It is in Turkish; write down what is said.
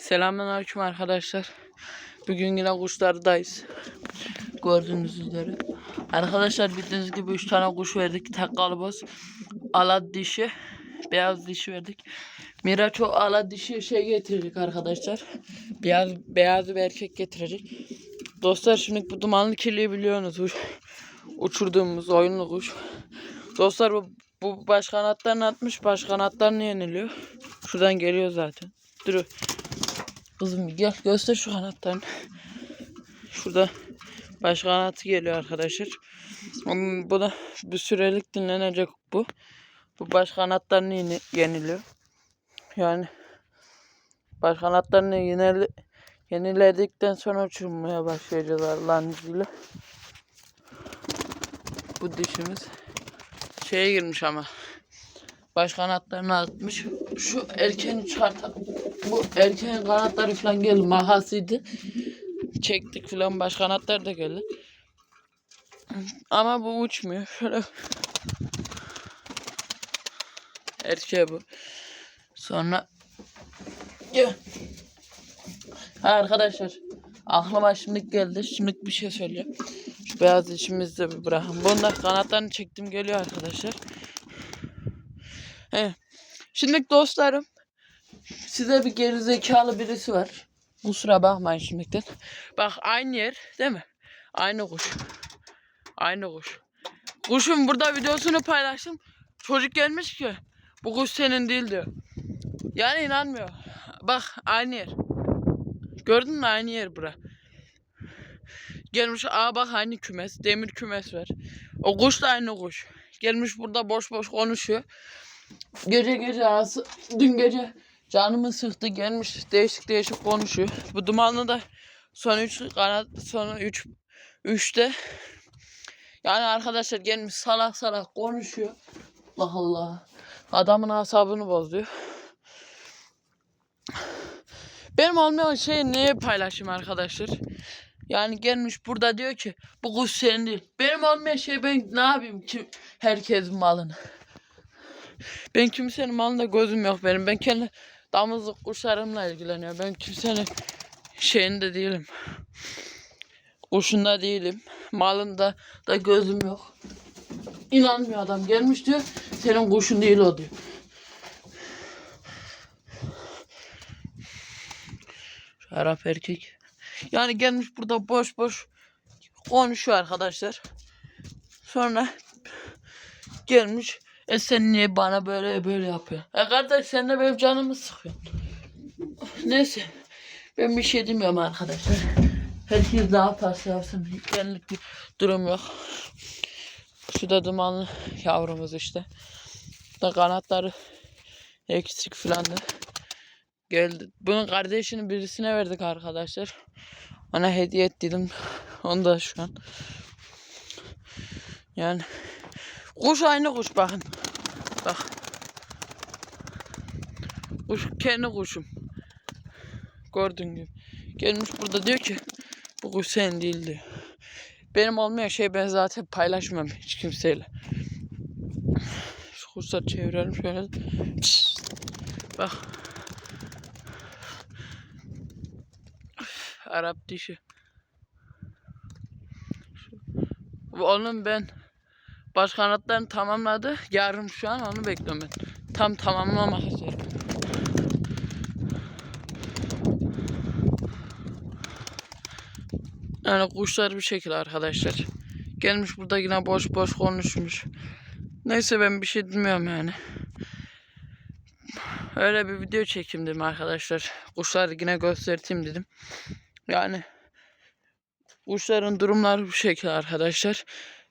Selamünaleyküm arkadaşlar. Bugün yine kuşlardayız. Gördüğünüz üzere. Arkadaşlar bildiğiniz gibi 3 tane kuş verdik. Tek kalıboz. Ala dişi. Beyaz dişi verdik. Miraç o ala dişi şey getirecek arkadaşlar. Beyaz, beyaz bir erkek getirecek. Dostlar şimdi bu dumanlı kirliyi biliyorsunuz. Uç- uçurduğumuz oyunlu kuş. Dostlar bu, bu baş kanatlarını atmış. Baş kanatlarını yeniliyor. Şuradan geliyor zaten. Dur. Kızım gel göster şu kanatlarını. Şurada baş kanatı geliyor arkadaşlar. Onun- Bu da bir sürelik dinlenecek bu. Bu baş kanatlarını yeni, yeniliyor. Yani baş kanatlarını yenile, yeniledikten sonra uçurmaya başlayacağız Allah'ın. Bu dişimiz şeye girmiş ama baş kanatlarını atmış. Şu erkeğini çıkartalım. Bu erkeğin kanatları falan geldi. Mahasıydı. Çektik falan baş kanatlar da geldi. Ama bu uçmuyor. Şöyle erkeği bu. Sonra ya. Ha arkadaşlar aklıma şimdi geldi. Şimdi bir şey söyleyeceğim. Şu beyaz işimizi de bir bırakın. Bunda kanatlarını çektim geliyor arkadaşlar. Evet. Şimdi dostlarım size bir gerizekalı birisi var. Kusura bakmayın şimdiden. Bak aynı yer değil mi? Aynı kuş. Aynı kuş. Kuşun burada videosunu paylaştım. Çocuk gelmiş ki bu kuş senin değil diyor. Yani inanmıyor. Bak aynı yer. Gördün mü aynı yer bura. Gelmiş aa bak aynı kümes. Demir kümes var. O kuş da aynı kuş. Gelmiş burada boş boş konuşuyor. Gece gece ağzı, dün gece canımı sıktı gelmiş değişik değişik konuşuyor. Bu dumanlı da son 3 kanat son 3 3'te yani arkadaşlar gelmiş salak salak konuşuyor. Allah Allah. Adamın asabını bozuyor. Benim olmayan şeyi neye paylaşayım arkadaşlar? Yani gelmiş burada diyor ki bu kuş senin değil. Benim olmayan şey ben ne yapayım ki herkesin malını. Ben kimsenin malında gözüm yok benim. Ben kendi damızlık kuşlarımla ilgileniyorum. Ben kimsenin şeyinde değilim. Kuşunda değilim. Malında da gözüm yok. İnanmıyor adam. Gelmiş diyor senin kuşun değil o diyor. Arap erkek. Yani gelmiş burada boş boş konuşuyor arkadaşlar. Sonra gelmiş e sen niye bana böyle böyle yapıyorsun? E kardeş sen de benim canımı sıkıyorsun. Neyse. Ben bir şey demiyorum arkadaşlar. Herkes ne yaparsa yapsın. Benlik bir durum yok. Şu da dumanlı yavrumuz işte. Da kanatları eksik filandı. Geldi. Bunun kardeşini birisine verdik arkadaşlar. Ona hediye ettiydim. Onu da şu an. Yani kuş aynı kuş bakın. Bak. Kuş kendi kuşum. Gördüğün gibi. Gelmiş burada diyor ki bu kuş senin değil. Benim olmayan şey ben zaten paylaşmam hiç kimseyle. Şu kuşları çevirelim şöyle. Bak. Arap dişi. Onun ben baş kanatlarını tamamladı. Yarın şu an onu bekliyorum ben. Tam tamamlamak üzere. Yani kuşlar bir şekilde arkadaşlar. Gelmiş burada yine boş boş konuşmuş. Neyse ben bir şey bilmiyorum yani. Öyle bir video çekeyim dedim arkadaşlar. Kuşları yine göstereyim dedim. Yani kuşların durumları bu şekilde arkadaşlar.